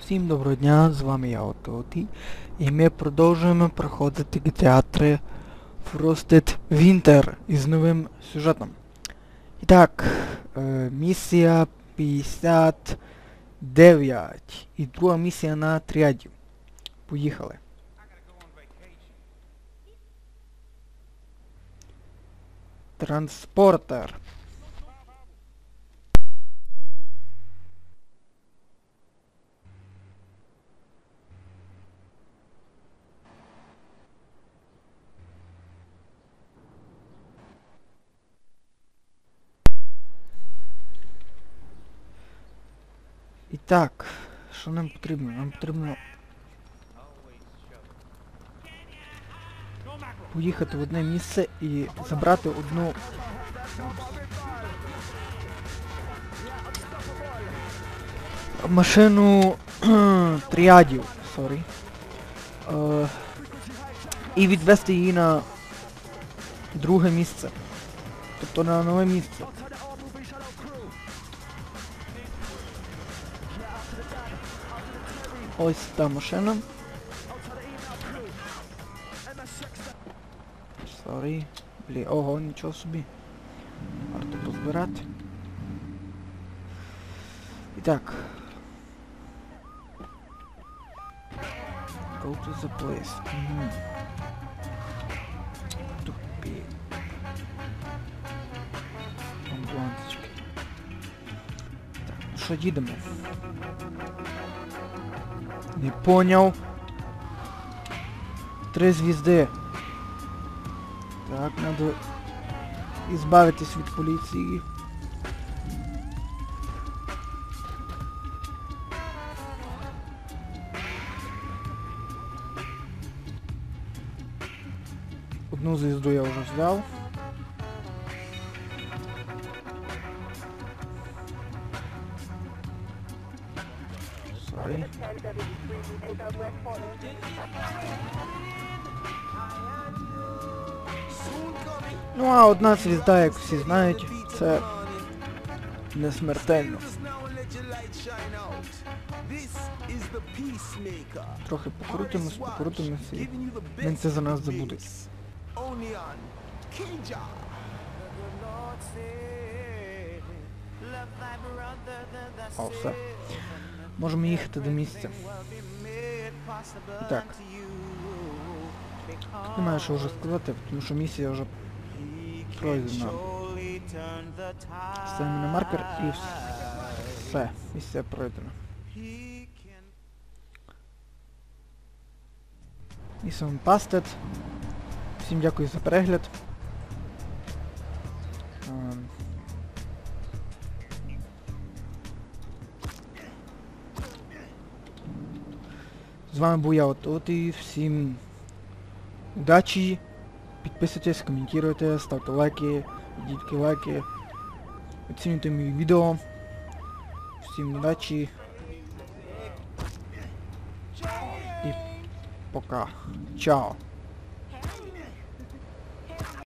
Всім доброго дня, з вами я Ототі, і ми продовжуємо проходити GTA 3 Frosted Winter із новим сюжетом. І так, е, місія 59 і друга місія на тріаді. Поїхали. Транспортер. І так, що нам потрібно? Нам потрібно поїхати в одне місце і забрати одну. Машину тріадів, сорі. Е, і відвести її на друге місце. Тобто на нове місце. Ось та машина. Сорі. Блі, ого, нічого собі. Варто позбирати. І так. Go to the place. Мгм. Тупі. Амбуланточки. Так, ну що їдемо? Не поняв. Три звізди. Так, надо избавитись від поліції. Одну звізду я вже взяв. Sorry. Ну а одна звізда, як всі знають, це не смертельно. Трохи покрутимось, покрутимось і він це за нас забуде. О, все. Можемо їхати до місця. Так. Тут немає що вже сказати, тому що місія вже пройдена. Ставимо на маркер і все. Місія пройдена. Mission Pasted. Всім дякую за перегляд. З вами був я Отут і всім удачі. Підписуйтесь, коментуйте, ставте лайки, дітки лайки. Оцінюйте мій відео. Всім удачі. І пока. Чао.